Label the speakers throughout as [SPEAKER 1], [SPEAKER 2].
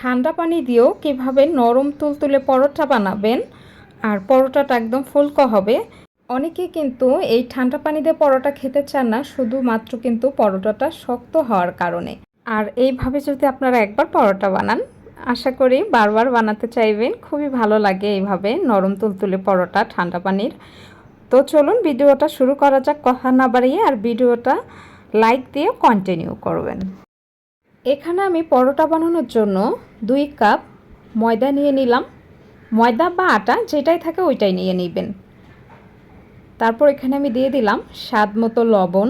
[SPEAKER 1] ঠান্ডা পানি দিয়েও কীভাবে নরম তুলতুলে পরোটা বানাবেন আর পরোটাটা একদম ফুলকো হবে। অনেকে কিন্তু এই ঠান্ডা পানি দিয়ে পরোটা খেতে চান না, শুধুমাত্র কিন্তু পরোটাটা শক্ত হওয়ার কারণে। আর এইভাবে যদি আপনারা একবার পরোটা বানান, আশা করি বারবার বানাতে চাইবেন, খুবই ভালো লাগে এইভাবে নরম তুলতুলে পরোটা, ঠান্ডা পানির। তো চলুন ভিডিওটা শুরু করা যাক, কথা না বাড়িয়ে, আর ভিডিওটা লাইক দিয়ে কন্টিনিউ করবেন। এখানে আমি পরোটা বানানোর জন্য দুই কাপ ময়দা নিয়ে নিলাম। ময়দা বা আটা যেটাই থাকে ওইটাই নিয়ে নেবেন। তারপর এখানে আমি দিয়ে দিলাম স্বাদ মতো লবণ।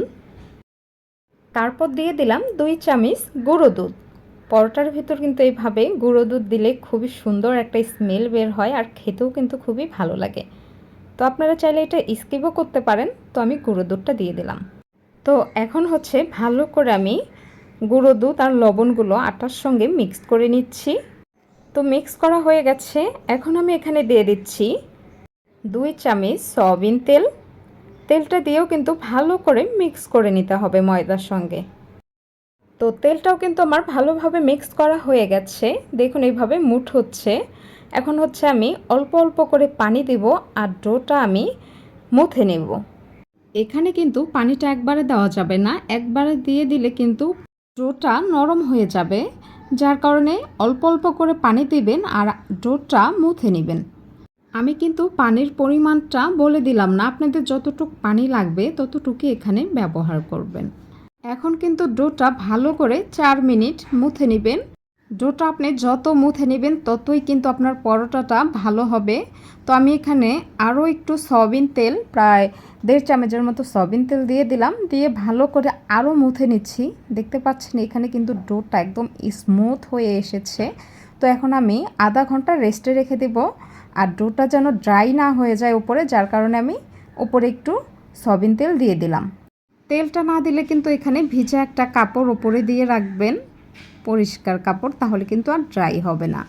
[SPEAKER 1] তারপর দিয়ে দিলাম দুই চামচ গুঁড়ো দুধ। পরোটার ভিতর কিন্তু এইভাবে গুঁড়ো দুধ দিলে খুবই সুন্দর একটা স্মেল বের হয় আর খেতেও কিন্তু খুবই ভালো লাগে। তো আপনারা চাইলে এটা স্কিপও করতে পারেন। তো আমি গুঁড়ো দুধটা দিয়ে দিলাম। তো এখন হচ্ছে ভালো করে আমি গুঁড়ো দুধ আর লবণগুলো আটার সঙ্গে মিক্স করে নিচ্ছি। তো মিক্স করা হয়ে গেছে। এখন আমি এখানে দিয়ে দিচ্ছি দুই চামচ সয়াবিন তেল। তেলটা দিয়েও কিন্তু ভালো করে মিক্স করে নিতে হবে ময়দার সঙ্গে। তো তেলটাও কিন্তু আমার ভালোভাবে মিক্স করা হয়ে গেছে। দেখুন এইভাবে মুঠ হচ্ছে। এখন হচ্ছে আমি অল্প অল্প করে পানি দেব আর ডোটা আমি মুথে নেব। এখানে কিন্তু পানিটা একবারে দেওয়া যাবে না। একবারে দিয়ে দিলে কিন্তু ডোটা নরম হয়ে যাবে, যার কারণে অল্প অল্প করে পানি দিবেন আর ডোটা মুথে নেবেন। আমি কিন্তু পানির পরিমাণটা বলে দিলাম না, আপনাদের যতটুক পানি লাগবে ততটুকুই এখানে ব্যবহার করবেন। এখন কিন্তু ডোটা ভালো করে চার মিনিট মুথে নেবেন। ডোটা আপনি যত মুথে নেবেন ততই কিন্তু আপনার পরোটাটা ভালো হবে। তো আমি এখানে আরও একটু সয়াবিন তেল, প্রায় দেড় চামচের মতো সয়াবিন তেল দিয়ে দিলাম, দিয়ে ভালো করে আরও মুথে নিচ্ছি। দেখতে পাচ্ছেন এখানে কিন্তু ডোটা একদম স্মুথ হয়ে এসেছে। তো এখন আমি আধা ঘণ্টা রেস্টে রেখে দেব। আর ডোটা যেন ড্রাই না হয়ে যায় উপরে, যার কারণে আমি উপরে একটু সয়াবিন তেল দিয়ে দিলাম। তেলটা না দিলে কিন্তু এখানে ভিজা একটা কাপড় ওপরে দিয়ে রাখবেন। পরিষ্কার কাপড়, তাহলে কিন্তু আর ড্রাই হবে না।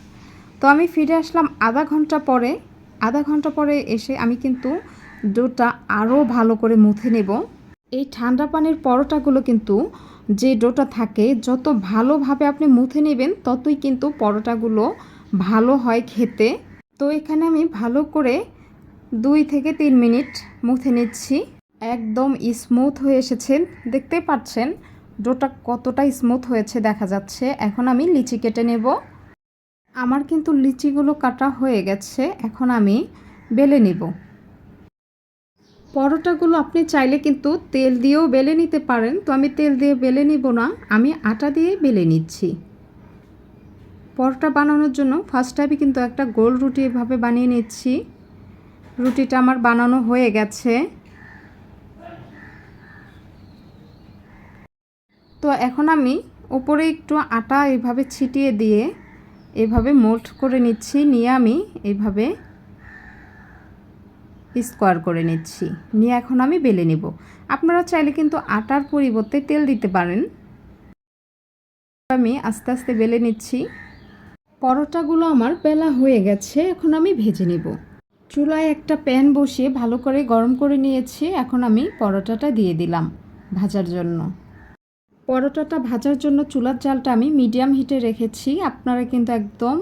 [SPEAKER 1] তো আমি ফিরে আসলাম আধা ঘণ্টা পরে। আধা ঘণ্টা পরে এসে আমি কিন্তু ডোটা আরও ভালো করে মুথে নেব। এই ঠান্ডা পানির পরোটাগুলো কিন্তু যে ডোটা থাকে, যত ভালোভাবে আপনি মুথে নেবেন, ততই কিন্তু পরোটাগুলো ভালো হয় খেতে। তো এখানে আমি ভালো করে দুই থেকে তিন মিনিট মুথে নিচ্ছি। একদম স্মুথ হয়ে এসেছেন দেখতে পাচ্ছেন? ডোটা কতটা স্মুথ হয়েছে দেখা যাচ্ছে। এখন আমি লিচি কেটে নেব। আমার কিন্তু লিচিগুলো কাটা হয়ে গেছে। এখন আমি বেলে নেব। পরোটাগুলো আপনি চাইলে কিন্তু তেল দিয়েও বেলে নিতে পারেন। তো আমি তেল দিয়ে বেলে নিব না, আমি আটা দিয়ে বেলে নিচ্ছি। পরোটা বানানোর জন্য ফার্স্ট টাইমে কিন্তু একটা গোল রুটি এভাবে বানিয়ে নিচ্ছি। রুটিটা আমার বানানো হয়ে গেছে। তো এখন আমি উপরে একটু আটা এইভাবে ছিটিয়ে দিয়ে এভাবে মোল্ড করে নিচ্ছি, নিয়ে আমি এইভাবে স্কোয়ার করে নিচ্ছি। নিয়ে এখন আমি বেলে নেব। আপনারা চাইলে কিন্তু আটার পরিবর্তে তেল দিতে পারেন। আমি আস্তে আস্তে বেলে নিচ্ছি। পরোটাগুলো আমার বেলা হয়ে গেছে, এখন আমি ভেজে নেব। চুলায় একটা প্যান বসিয়ে ভালো করে গরম করে নিয়েছি, এখন আমি পরোটাটা দিয়ে দিলাম ভাজার জন্য। পরোটাটা ভাজার জন্য চুলার জালটা আমি মিডিয়াম হিটে রেখেছি। আপনারা কিন্তু একদম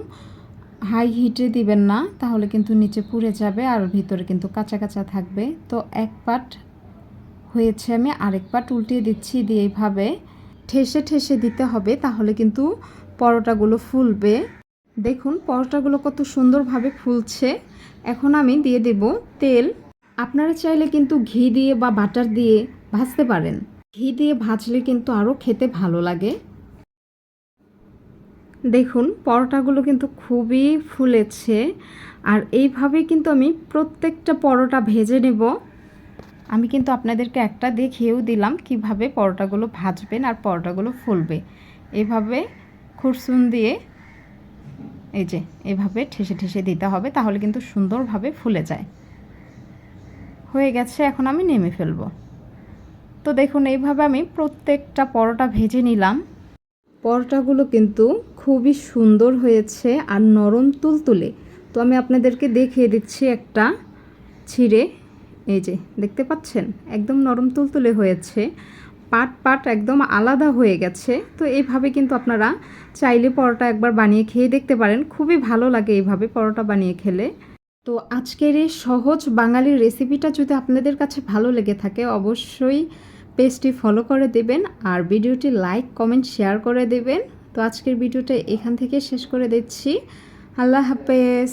[SPEAKER 1] হাই হিটে দিবেন না, তাহলে কিন্তু নিচে পুড়ে যাবে আর ভিতরে কিন্তু কাঁচা কাঁচা থাকবে। তো এক পাট হয়েছে আমি আরেক পাট উল্টিয়ে দিচ্ছি, দিয়ে এইভাবে ঠেসে ঠেসে দিতে হবে, তাহলে কিন্তু পরোটাগুলো ফুলবে। দেখুন, পরোটাগুলো কত সুন্দরভাবে ফুলছে। এখন আমি দিয়ে দেব তেল। আপনারা চাইলে কিন্তু ঘি দিয়ে বা বাটার দিয়ে ভাজতে পারেন। ঘি দিয়ে ভাজলে কিন্তু আরও খেতে ভালো লাগে। দেখুন, পরোটাগুলো কিন্তু খুবই ফুলেছে। আর এইভাবে কিন্তু আমি প্রত্যেকটা পরোটা ভেজে নেব। আমি কিন্তু আপনাদেরকে একটা দেখিয়েও দিলাম কীভাবে পরোটাগুলো ভাজবেন আর পরোটাগুলো ফুলবে। এভাবে খুরসুন দিয়ে এই যে, এভাবে ঠেসে ঠেসে দিতে হবে তাহলে কিন্তু সুন্দরভাবে ফুলে যায়। হয়ে গেছে, এখন আমি নেমে ফেলব। তো দেখুন, এইভাবে আমি প্রত্যেকটা পরোটা ভেজে নিলাম। পরোটাগুলো কিন্তু খুবই সুন্দর হয়েছে আর নরম তুলতুলে। তো আমি আপনাদেরকে দেখিয়ে দিচ্ছি একটা ছিঁড়ে। এই যে, দেখতে পাচ্ছেন? একদম নরম তুলতুলে হয়েছে। পাট পাট একদম আলাদা হয়ে গেছে। তো এইভাবে কিন্তু আপনারা চাইলে পরোটা একবার বানিয়ে খেয়ে দেখতে পারেন। খুবই ভালো লাগে এইভাবে পরোটা বানিয়ে খেলে। তো আজকের এই সহজ বাঙালির রেসিপিটা যদি আপনাদের কাছে ভালো লেগে থাকে, অবশ্যই পেজটি ফলো করে দেবেন আর ভিডিওটি লাইক কমেন্ট শেয়ার করে দেবেন। তো আজকের ভিডিওটা এখান থেকে শেষ করে দিচ্ছি। আল্লাহ হাফেজ।